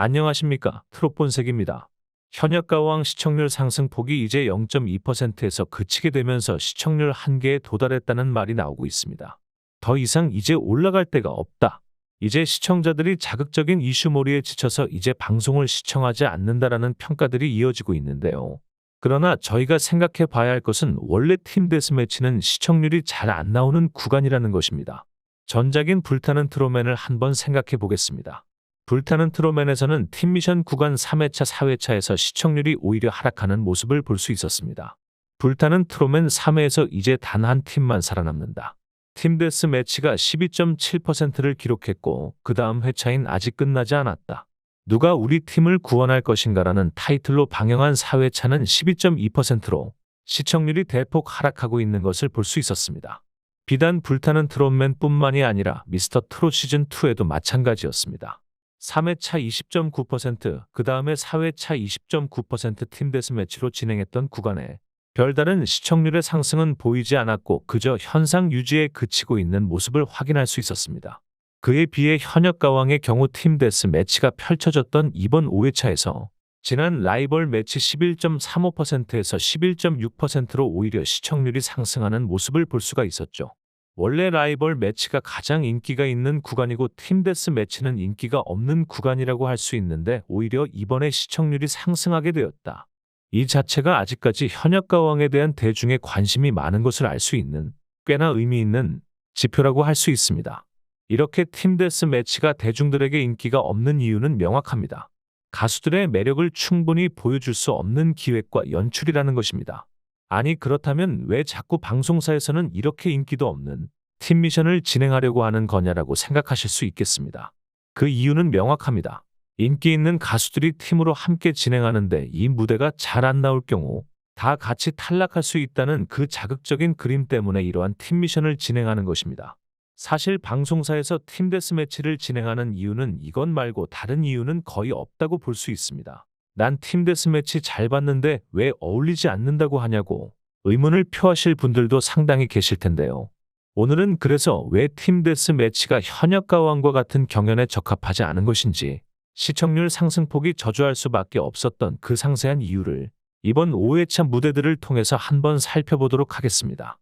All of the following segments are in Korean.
안녕하십니까. 트롯본색입니다. 현역 가왕 시청률 상승폭이 이제 0.2%에서 그치게 되면서 시청률 한계에 도달했다는 말이 나오고 있습니다. 더 이상 이제 올라갈 데가 없다. 이제 시청자들이 자극적인 이슈몰이에 지쳐서 이제 방송을 시청하지 않는다라는 평가들이 이어지고 있는데요. 그러나 저희가 생각해 봐야 할 것은 원래 팀 데스매치는 시청률이 잘 안 나오는 구간이라는 것입니다. 전작인 불타는 트로맨을 한번 생각해 보겠습니다. 불타는 트로맨에서는 팀 미션 구간 3회차, 4회차에서 시청률이 오히려 하락하는 모습을 볼 수 있었습니다. 불타는 트로맨 3회에서 이제 단 한 팀만 살아남는다. 팀 데스 매치가 12.7%를 기록했고 그 다음 회차인 아직 끝나지 않았다. 누가 우리 팀을 구원할 것인가라는 타이틀로 방영한 4회차는 12.2%로 시청률이 대폭 하락하고 있는 것을 볼 수 있었습니다. 비단 불타는 트롯맨뿐만이 아니라 미스터 트롯 시즌2에도 마찬가지였습니다. 3회차 20.9%, 그 다음에 4회차 20.9%팀 데스매치로 진행했던 구간에 별다른 시청률의 상승은 보이지 않았고 그저 현상 유지에 그치고 있는 모습을 확인할 수 있었습니다. 그에 비해 현역 가왕의 경우 팀 데스 매치가 펼쳐졌던 이번 5회차에서 지난 라이벌 매치 11.35%에서 11.6%로 오히려 시청률이 상승하는 모습을 볼 수가 있었죠. 원래 라이벌 매치가 가장 인기가 있는 구간이고 팀 데스 매치는 인기가 없는 구간이라고 할 수 있는데 오히려 이번에 시청률이 상승하게 되었다. 이 자체가 아직까지 현역 가왕에 대한 대중의 관심이 많은 것을 알 수 있는 꽤나 의미 있는 지표라고 할 수 있습니다. 이렇게 팀 데스 매치가 대중들에게 인기가 없는 이유는 명확합니다. 가수들의 매력을 충분히 보여줄 수 없는 기획과 연출이라는 것입니다. 아니 그렇다면 왜 자꾸 방송사에서는 이렇게 인기도 없는 팀 미션을 진행하려고 하는 거냐라고 생각하실 수 있겠습니다. 그 이유는 명확합니다. 인기 있는 가수들이 팀으로 함께 진행하는데 이 무대가 잘 안 나올 경우 다 같이 탈락할 수 있다는 그 자극적인 그림 때문에 이러한 팀 미션을 진행하는 것입니다. 사실 방송사에서 팀 데스매치를 진행하는 이유는 이건 말고 다른 이유는 거의 없다고 볼 수 있습니다. 난 팀 데스매치 잘 봤는데 왜 어울리지 않는다고 하냐고 의문을 표하실 분들도 상당히 계실 텐데요. 오늘은 그래서 왜 팀 데스매치가 현역 가왕과 같은 경연에 적합하지 않은 것인지 시청률 상승폭이 저조할 수밖에 없었던 그 상세한 이유를 이번 5회차 무대들을 통해서 한번 살펴보도록 하겠습니다.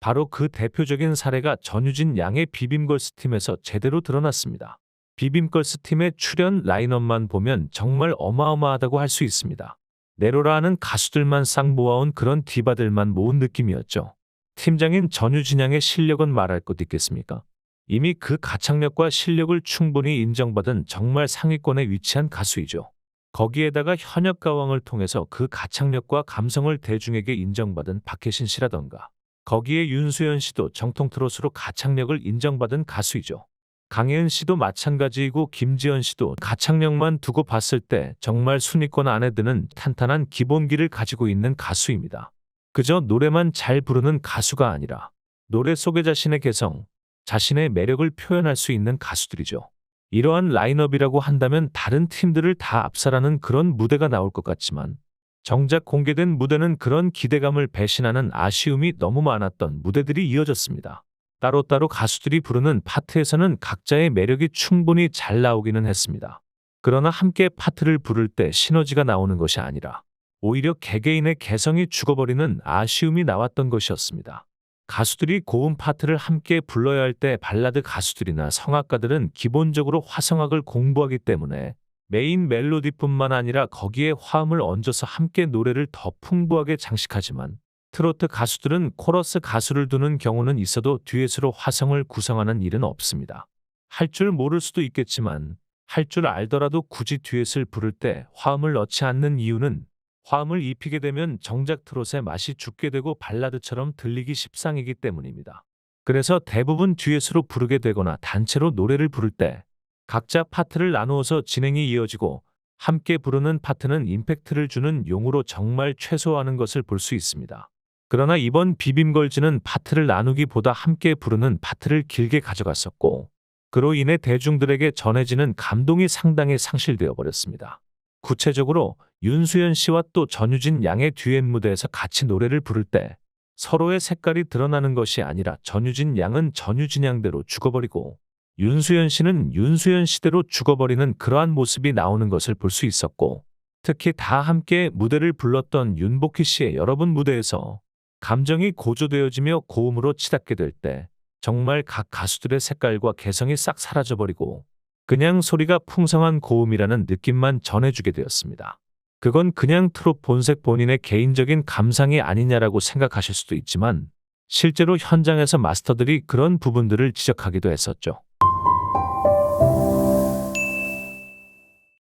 바로 그 대표적인 사례가 전유진 양의 비빔걸스 팀에서 제대로 드러났습니다. 비빔걸스 팀의 출연 라인업만 보면 정말 어마어마하다고 할 수 있습니다. 네로라 하는 가수들만 싹 모아온 그런 디바들만 모은 느낌이었죠. 팀장인 전유진 양의 실력은 말할 것 있겠습니까? 이미 그 가창력과 실력을 충분히 인정받은 정말 상위권에 위치한 가수이죠. 거기에다가 현역 가왕을 통해서 그 가창력과 감성을 대중에게 인정받은 박혜신 씨라던가 거기에 윤수연 씨도 정통 트롯으로 가창력을 인정받은 가수이죠. 강혜은 씨도 마찬가지이고 김지연 씨도 가창력만 두고 봤을 때 정말 순위권 안에 드는 탄탄한 기본기를 가지고 있는 가수입니다. 그저 노래만 잘 부르는 가수가 아니라 노래 속의 자신의 개성, 자신의 매력을 표현할 수 있는 가수들이죠. 이러한 라인업이라고 한다면 다른 팀들을 다 압살하는 그런 무대가 나올 것 같지만 정작 공개된 무대는 그런 기대감을 배신하는 아쉬움이 너무 많았던 무대들이 이어졌습니다. 따로따로 가수들이 부르는 파트에서는 각자의 매력이 충분히 잘 나오기는 했습니다. 그러나 함께 파트를 부를 때 시너지가 나오는 것이 아니라 오히려 개개인의 개성이 죽어버리는 아쉬움이 나왔던 것이었습니다. 가수들이 고음 파트를 함께 불러야 할 때 발라드 가수들이나 성악가들은 기본적으로 화성악을 공부하기 때문에 메인 멜로디뿐만 아니라 거기에 화음을 얹어서 함께 노래를 더 풍부하게 장식하지만 트로트 가수들은 코러스 가수를 두는 경우는 있어도 듀엣으로 화성을 구성하는 일은 없습니다. 할 줄 모를 수도 있겠지만 할 줄 알더라도 굳이 듀엣을 부를 때 화음을 넣지 않는 이유는 화음을 입히게 되면 정작 트롯의 맛이 죽게 되고 발라드처럼 들리기 십상이기 때문입니다. 그래서 대부분 듀엣으로 부르게 되거나 단체로 노래를 부를 때 각자 파트를 나누어서 진행이 이어지고 함께 부르는 파트는 임팩트를 주는 용으로 정말 최소화하는 것을 볼 수 있습니다. 그러나 이번 비빔걸즈는 파트를 나누기보다 함께 부르는 파트를 길게 가져갔었고 그로 인해 대중들에게 전해지는 감동이 상당히 상실되어 버렸습니다. 구체적으로 윤수연 씨와 또 전유진 양의 듀엣 무대에서 같이 노래를 부를 때 서로의 색깔이 드러나는 것이 아니라 전유진 양은 전유진 양대로 죽어버리고 윤수연 씨는 윤수연 씨대로 죽어버리는 그러한 모습이 나오는 것을 볼 수 있었고 특히 다 함께 무대를 불렀던 윤복희 씨의 여러 분 무대에서 감정이 고조되어지며 고음으로 치닫게 될 때 정말 각 가수들의 색깔과 개성이 싹 사라져버리고 그냥 소리가 풍성한 고음이라는 느낌만 전해주게 되었습니다. 그건 그냥 트롯 본색 본인의 개인적인 감상이 아니냐라고 생각하실 수도 있지만 실제로 현장에서 마스터들이 그런 부분들을 지적하기도 했었죠.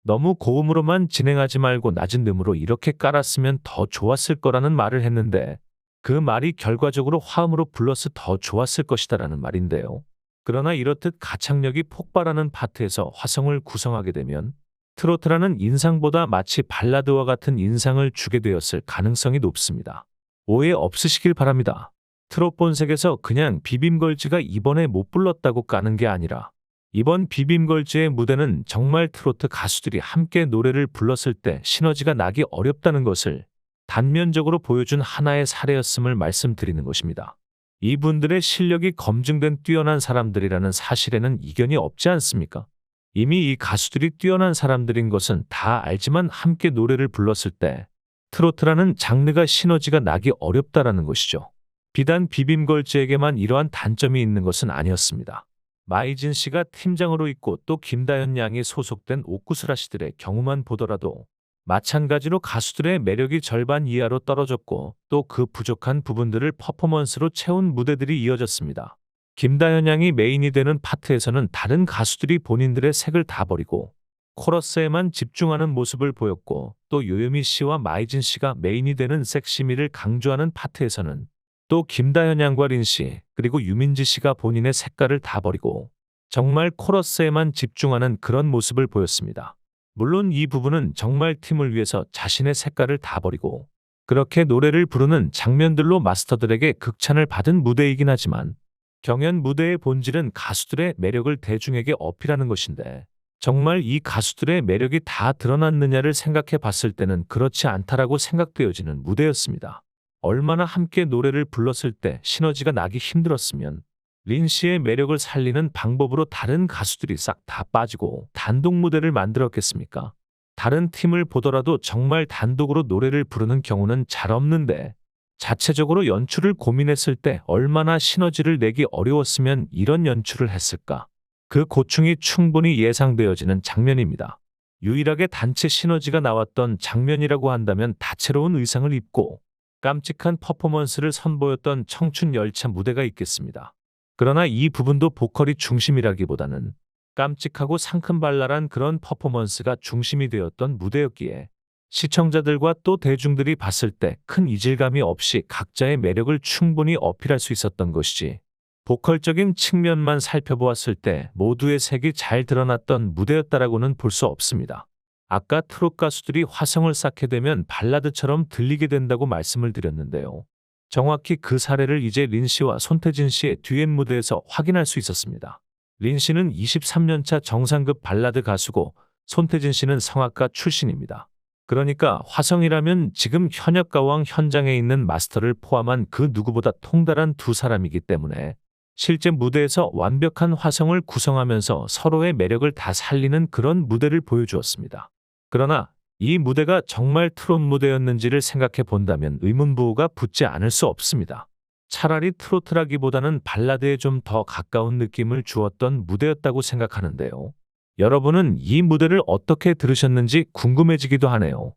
너무 고음으로만 진행하지 말고 낮은 음으로 이렇게 깔았으면 더 좋았을 거라는 말을 했는데 그 말이 결과적으로 화음으로 불러서 더 좋았을 것이다라는 말인데요. 그러나 이렇듯 가창력이 폭발하는 파트에서 화성을 구성하게 되면 트로트라는 인상보다 마치 발라드와 같은 인상을 주게 되었을 가능성이 높습니다. 오해 없으시길 바랍니다. 트롯 본색에서 그냥 비빔걸즈가 이번에 못 불렀다고 까는 게 아니라 이번 비빔걸즈의 무대는 정말 트로트 가수들이 함께 노래를 불렀을 때 시너지가 나기 어렵다는 것을 단면적으로 보여준 하나의 사례였음을 말씀드리는 것입니다. 이분들의 실력이 검증된 뛰어난 사람들이라는 사실에는 이견이 없지 않습니까? 이미 이 가수들이 뛰어난 사람들인 것은 다 알지만 함께 노래를 불렀을 때 트로트라는 장르가 시너지가 나기 어렵다라는 것이죠. 비단 비빔걸즈에게만 이러한 단점이 있는 것은 아니었습니다. 마이진 씨가 팀장으로 있고 또 김다현 양이 소속된 씨들의 경우만 보더라도 마찬가지로 가수들의 매력이 절반 이하로 떨어졌고 또 그 부족한 부분들을 퍼포먼스로 채운 무대들이 이어졌습니다. 김다현 양이 메인이 되는 파트에서는 다른 가수들이 본인들의 색을 다 버리고 코러스에만 집중하는 모습을 보였고 또 요요미 씨와 마이진 씨가 메인이 되는 섹시미를 강조하는 파트에서는 또 김다현 양과 린 씨, 그리고 유민지 씨가 본인의 색깔을 다 버리고 정말 코러스에만 집중하는 그런 모습을 보였습니다. 물론 이 부분은 정말 팀을 위해서 자신의 색깔을 다 버리고 그렇게 노래를 부르는 장면들로 마스터들에게 극찬을 받은 무대이긴 하지만 경연 무대의 본질은 가수들의 매력을 대중에게 어필하는 것인데 정말 이 가수들의 매력이 다 드러났느냐를 생각해 봤을 때는 그렇지 않다라고 생각되어지는 무대였습니다. 얼마나 함께 노래를 불렀을 때 시너지가 나기 힘들었으면 린 씨의 매력을 살리는 방법으로 다른 가수들이 싹 다 빠지고 단독 무대를 만들었겠습니까? 다른 팀을 보더라도 정말 단독으로 노래를 부르는 경우는 잘 없는데 자체적으로 연출을 고민했을 때 얼마나 시너지를 내기 어려웠으면 이런 연출을 했을까? 그 고충이 충분히 예상되어지는 장면입니다. 유일하게 단체 시너지가 나왔던 장면이라고 한다면 다채로운 의상을 입고 깜찍한 퍼포먼스를 선보였던 청춘 열차 무대가 있겠습니다. 그러나 이 부분도 보컬이 중심이라기보다는 깜찍하고 상큼발랄한 그런 퍼포먼스가 중심이 되었던 무대였기에 시청자들과 또 대중들이 봤을 때 큰 이질감이 없이 각자의 매력을 충분히 어필할 수 있었던 것이지 보컬적인 측면만 살펴보았을 때 모두의 색이 잘 드러났던 무대였다라고는 볼 수 없습니다. 아까 트롯 가수들이 화성을 쌓게 되면 발라드처럼 들리게 된다고 말씀을 드렸는데요. 정확히 그 사례를 이제 린 씨와 손태진 씨의 듀엣 무대에서 확인할 수 있었습니다. 린 씨는 23년차 정상급 발라드 가수고 손태진 씨는 성악가 출신입니다. 그러니까 화성이라면 지금 현역 가왕 현장에 있는 마스터를 포함한 그 누구보다 통달한 두 사람이기 때문에 실제 무대에서 완벽한 화성을 구성하면서 서로의 매력을 다 살리는 그런 무대를 보여주었습니다. 그러나 이 무대가 정말 트롯 무대였는지를 생각해 본다면 의문부호가 붙지 않을 수 없습니다. 차라리 트로트라기보다는 발라드에 좀 더 가까운 느낌을 주었던 무대였다고 생각하는데요. 여러분은 이 무대를 어떻게 들으셨는지 궁금해지기도 하네요.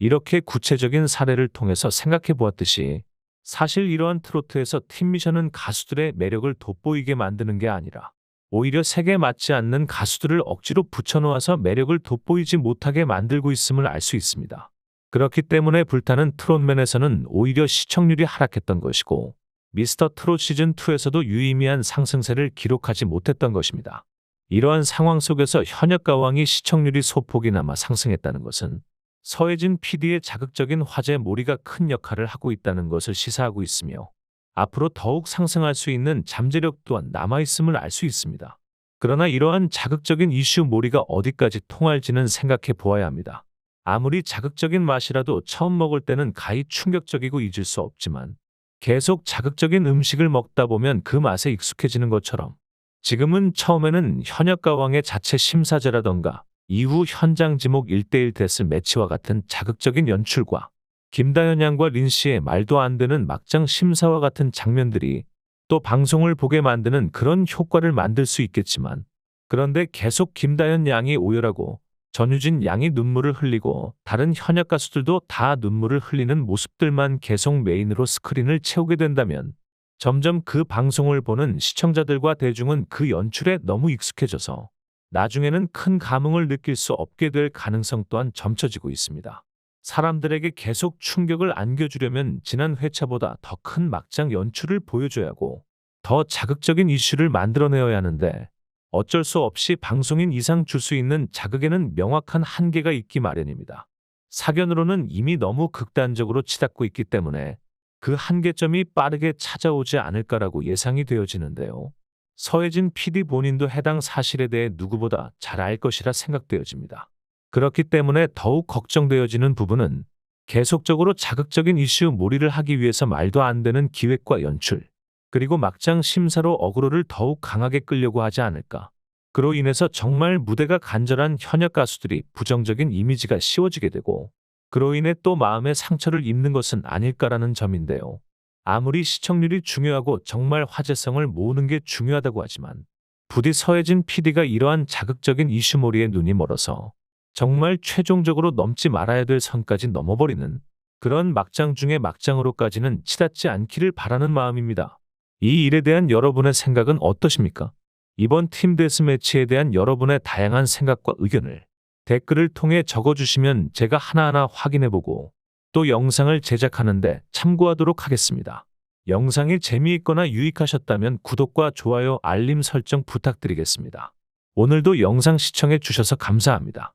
이렇게 구체적인 사례를 통해서 생각해 보았듯이 사실 이러한 트로트에서 팀 미션은 가수들의 매력을 돋보이게 만드는 게 아니라 오히려 색에 맞지 않는 가수들을 억지로 붙여놓아서 매력을 돋보이지 못하게 만들고 있음을 알 수 있습니다. 그렇기 때문에 불타는 트롯맨에서는 오히려 시청률이 하락했던 것이고 미스터 트롯 시즌2에서도 유의미한 상승세를 기록하지 못했던 것입니다. 이러한 상황 속에서 현역 가왕이 시청률이 소폭이나마 상승했다는 것은 서혜진 PD의 자극적인 화제 몰이가 큰 역할을 하고 있다는 것을 시사하고 있으며 앞으로 더욱 상승할 수 있는 잠재력 또한 남아있음을 알 수 있습니다. 그러나 이러한 자극적인 이슈 몰이가 어디까지 통할지는 생각해 보아야 합니다. 아무리 자극적인 맛이라도 처음 먹을 때는 가히 충격적이고 잊을 수 없지만 계속 자극적인 음식을 먹다 보면 그 맛에 익숙해지는 것처럼 지금은 처음에는 현역가왕의 자체 심사제라던가 이후 현장 지목 1대1 데스 매치와 같은 자극적인 연출과 김다현 양과 린 씨의 말도 안 되는 막장 심사와 같은 장면들이 또 방송을 보게 만드는 그런 효과를 만들 수 있겠지만 그런데 계속 김다현 양이 오열하고 전유진 양이 눈물을 흘리고 다른 현역 가수들도 다 눈물을 흘리는 모습들만 계속 메인으로 스크린을 채우게 된다면 점점 그 방송을 보는 시청자들과 대중은 그 연출에 너무 익숙해져서 나중에는 큰 감흥을 느낄 수 없게 될 가능성 또한 점쳐지고 있습니다. 사람들에게 계속 충격을 안겨주려면 지난 회차보다 더 큰 막장 연출을 보여줘야 하고 더 자극적인 이슈를 만들어내어야 하는데 어쩔 수 없이 방송인 이상 줄 수 있는 자극에는 명확한 한계가 있기 마련입니다. 사견으로는 이미 너무 극단적으로 치닫고 있기 때문에 그 한계점이 빠르게 찾아오지 않을까라고 예상이 되어지는데요. 서혜진 PD 본인도 해당 사실에 대해 누구보다 잘 알 것이라 생각되어집니다. 그렇기 때문에 더욱 걱정되어지는 부분은 계속적으로 자극적인 이슈 몰이를 하기 위해서 말도 안 되는 기획과 연출, 그리고 막장 심사로 어그로를 더욱 강하게 끌려고 하지 않을까. 그로 인해서 정말 무대가 간절한 현역 가수들이 부정적인 이미지가 씌워지게 되고 그로 인해 또 마음의 상처를 입는 것은 아닐까라는 점인데요. 아무리 시청률이 중요하고 정말 화제성을 모으는 게 중요하다고 하지만 부디 서혜진 PD가 이러한 자극적인 이슈몰이에 눈이 멀어서 정말 최종적으로 넘지 말아야 될 선까지 넘어버리는 그런 막장 중의 막장으로까지는 치닫지 않기를 바라는 마음입니다. 이 일에 대한 여러분의 생각은 어떠십니까? 이번 팀 데스매치에 대한 여러분의 다양한 생각과 의견을 댓글을 통해 적어주시면 제가 하나하나 확인해보고 또 영상을 제작하는데 참고하도록 하겠습니다. 영상이 재미있거나 유익하셨다면 구독과 좋아요, 알림 설정 부탁드리겠습니다. 오늘도 영상 시청해 주셔서 감사합니다.